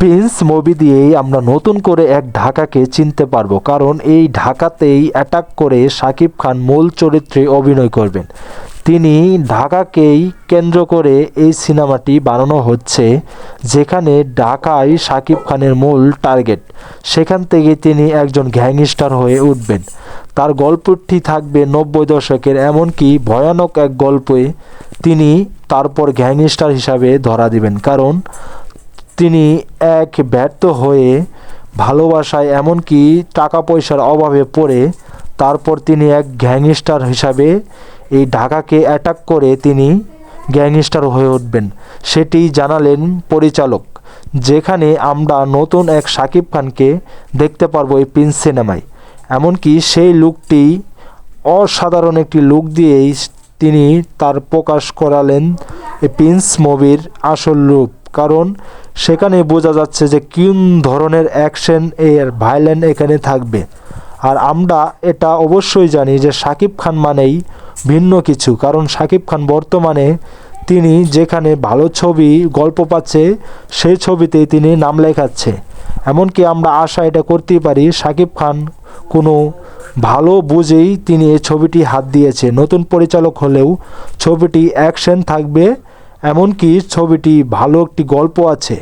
Prince movie দিয়েই আমরা নতুন করে এক ঢাকাকে চিনতে পারব। কারণ এই ঢাকাতেই অ্যাটাক করে শাকিব খান মূল চরিত্রে অভিনয় করবেন। তিনি ঢাকাকেই কেন্দ্র করে এই সিনেমাটি বানানো হচ্ছে, যেখানে ঢাকায় শাকিব খানের মূল টার্গেট। সেখান থেকে তিনি একজন গ্যাংস্টার হয়ে উঠবেন। তার গল্পটি থাকবে নব্বই দশকের, এমনকি ভয়ানক এক গল্পে তিনি তারপর গ্যাংস্টার হিসাবে ধরা দিবেন। কারণ তিনি এক ব্যর্থ হয়ে ভালোবাসায় এমনকি টাকা পয়সার অভাবে পড়ে, তারপর তিনি এক গ্যাংস্টার হিসাবে এই ঢাকাকে অ্যাটাক করে তিনি গ্যাংস্টার হয়ে উঠবেন। সেটি জানালেন পরিচালক, যেখানে আমরা নতুন এক সাকিব খানকে দেখতে পারব এই প্রিন্স সিনেমায়। এমনকি সেই লুকটি অসাধারণ একটি লুক দিয়েই তিনি তার প্রকাশ করালেন এই প্রিন্স মুভির আসল রূপ। কারণ সেখানে বোঝা যাচ্ছে যে কোন ধরনের অ্যাকশন এর ভাইলেন এখানে থাকবে। আর আমরা এটা অবশ্যই জানি যে সাকিব খান মানেই ভিন্ন কিছু, কারণ শাকিব খান বর্তমানে তিনি যেখানে ভালো ছবি, গল্প পাচ্ছে সেই ছবিতেই তিনি নাম লেখাচ্ছে। এমনকি আমরা আশা এটা করতেই পারি শাকিব খান কোনো ভালো বুঝেই তিনি এই ছবিটি হাত দিয়েছে। নতুন পরিচালক হলেও ছবিটি অ্যাকশন থাকবে এমনকি ছবিটি ভালো একটি গল্প আছে।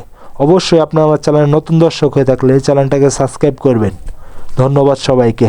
অবশ্যই আপনার আমার চ্যানেলে নতুন দর্শক হয়ে থাকলে চ্যানেলটাকে সাবস্ক্রাইব করবেন। ধন্যবাদ সবাইকে।